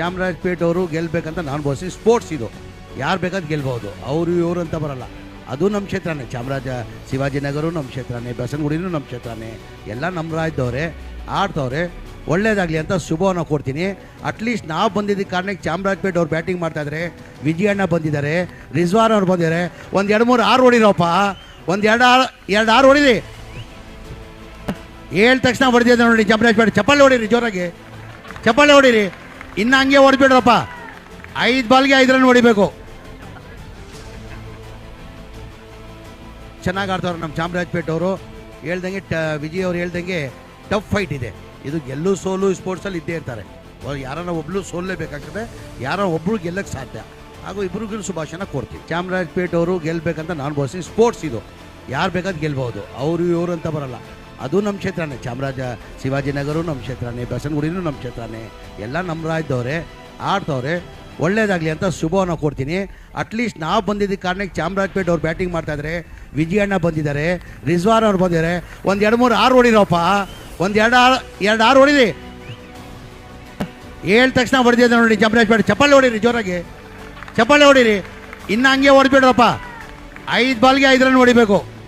ಚಾಮರಾಜಪೇಟೆ ಅವರು ಗೆಲ್ಬೇಕಂತ ನಾನು ಭಾವಿಸ್ತೀನಿ ಸ್ಪೋರ್ಟ್ಸ್ ಇದು. ಯಾರು ಬೇಕಾದ್ರೂ ಗೆಲ್ಬೋದು ಅವರು ಇವರು ಅಂತ ಬರಲ್ಲ. ಅದು ನಮ್ಮ ಕ್ಷೇತ್ರನೇ. ಚಾಮರಾಜ ಶಿವಾಜಿನಗರು ನಮ್ಮ ಕ್ಷೇತ್ರನೇ. ಬೆಸನಗುಡಿನೂ ನಮ್ಮ ಕ್ಷೇತ್ರನೇ. ಎಲ್ಲ ನಮ್ಮ ರಾಜ್ಯದವ್ರೆ ಆಡ್ತವ್ರೆ. ಒಳ್ಳೇದಾಗಲಿ ಅಂತ ಶುಭವನ್ನು ಕೊಡ್ತೀನಿ. ಅಟ್ಲೀಸ್ಟ್ ನಾವು ಬಂದಿದ್ದ ಕಾರಣಕ್ಕೆ ಚಾಮರಾಜಪೇಟೆ ಅವ್ರು ಬ್ಯಾಟಿಂಗ್ ಮಾಡ್ತಾಯಿದ್ರೆ ವಿಜಯಣ್ಣ ಬಂದಿದ್ದಾರೆ. ರಿಜ್ವಾನ್ ಅವ್ರು ಬಂದಿದ್ದಾರೆ. ಒಂದು ಎರಡು ಮೂರು ಆರು ಹೊಡಿರೋಪ್ಪ ಒಂದು ಎರಡು ಆರು ಎರಡು ಆರು ಹೊಡಿರಿ ಹೇಳಿದ ತಕ್ಷಣ ಹೊಡೆದಿದ್ದೆ ನೋಡಿ ಚಾಮರಾಜಪೇಟೆ ಚಪ್ಪಾಳೆ ಹೊಡೀರಿ ಜೋರಾಗಿ. ಚಪ್ಪಾಳೆ ಹೊಡೀರಿ. ಇನ್ನು ಹಂಗೆ ಹೊಡೆದ್ಬಿಡ್ರಪ್ಪ ಐದು ಬಾಲ್ಗೆ ಐದು ರನ್ ಹೊಡಿಬೇಕು. ಚೆನ್ನಾಗಿ ಆಡ್ತವ್ರು ನಮ್ಮ ಚಾಮರಾಜಪೇಟೆ ಅವರು. ಹೇಳ್ದಂಗೆ ವಿಜಯ್ ಅವ್ರು ಹೇಳ್ದಂಗೆ ಟಫ್ ಫೈಟ್ ಇದೆ. ಇದು ಗೆಲ್ಲು ಸೋಲು ಸ್ಪೋರ್ಟ್ಸಲ್ಲಿ ಇದ್ದೇ ಇರ್ತಾರೆ. ಯಾರನ್ನ ಒಬ್ಳು ಸೋಲ್ಲೇಬೇಕಾಗ್ತದೆ ಯಾರೋ ಒಬ್ರು ಗೆಲ್ಲಕ್ಕೆ ಸಾಧ್ಯ. ಹಾಗೂ ಇಬ್ರಿಗೂ ಶುಭಾಶಯನ ಕೊಡ್ತೀವಿ. ಚಾಮರಾಜಪೇಟೆ ಅವರು ಗೆಲ್ಬೇಕಂತ ನಾನು ಭಾವಿಸ್ತೀನಿ. ಸ್ಪೋರ್ಟ್ಸ್ ಇದು. ಯಾರು ಬೇಕಾದ್ ಗೆಲ್ಬಹುದು. ಅವರು ಇವರು ಅಂತ ಬರಲ್ಲ. ಅದು ನಮ್ಮ ಕ್ಷೇತ್ರನೇ. ಚಾಮರಾಜ ಶಿವಾಜಿನಗರು ನಮ್ಮ ಕ್ಷೇತ್ರನೇ, ಬಸವನಗುಡಿನೂ ನಮ್ಮ ಕ್ಷೇತ್ರನೇ. ಎಲ್ಲ ನಮ್ಮ ರಾಜ್ಯದವ್ರೆ, ಆಡ್ತವ್ರೆ, ಒಳ್ಳೇದಾಗಲಿ ಅಂತ ಶುಭವನ್ನು ಕೊಡ್ತೀನಿ. ಅಟ್ಲೀಸ್ಟ್ ನಾವು ಬಂದಿದ್ದ ಕಾರಣಕ್ಕೆ ಚಾಮರಾಜಪೇಟೆ ಅವ್ರು ಬ್ಯಾಟಿಂಗ್ ಮಾಡ್ತಾಯಿದ್ರೆ ವಿಜಯಣ್ಣ ಬಂದಿದ್ದಾರೆ, ರಿಜ್ವಾನ್ ಅವ್ರು ಬಂದಿದ್ದಾರೆ. ಒಂದು ಎರಡು ಮೂರು ಆರು ಹೊಡಿರಪ್ಪ. ಒಂದು ಎರಡು ಆರು ಎರಡು ಆರು ಹೊಡಿರಿ. ಹೇಳಿದ ತಕ್ಷಣ ಹೊಡೆದಿದ್ದೆ ನೋಡಿ ಚಾಮರಾಜಪೇಟೆ. ಚಪ್ಪಾಳೆ ಹೊಡೀರಿ ಜೋರಾಗಿ. ಚಪ್ಪಾಳೆ ಹೊಡೀರಿ. ಇನ್ನು ಹಂಗೆ ಹೊಡೆದ್ಬಿಡ್ರಪ್ಪ. ಐದು ಬಾಲ್ಗೆ ಐದು ರನ್ ಹೊಡಿಬೇಕು.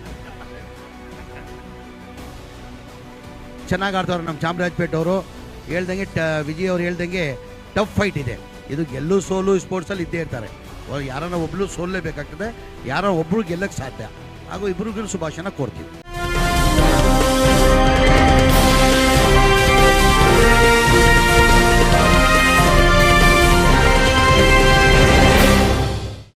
ಚೆನ್ನಾಗಿ ಆಡ್ತವ್ರು ನಮ್ಮ ಚಾಮರಾಜಪೇಟೆ ಅವರು. ಹೇಳ್ದಂಗೆ ಟ, ವಿಜಯ್ ಅವ್ರು ಹೇಳ್ದಂಗೆ ಟಫ್ ಫೈಟ್ ಇದೆ. ಇದು ಗೆಲ್ಲು ಸೋಲು ಸ್ಪೋರ್ಟ್ಸಲ್ಲಿ ಇದ್ದೇ ಇರ್ತಾರೆ. ಯಾರನ್ನ ಒಬ್ಳು ಸೋಲ್ಲೇಬೇಕಾಗ್ತದೆ ಯಾರೋ ಒಬ್ರು ಗೆಲ್ಲಕ್ಕೆ ಸಾಧ್ಯ. ಹಾಗೂ ಇಬ್ಬರಿಗೂ ಶುಭಾಶಯನ ಕೊಡ್ತೀವಿ.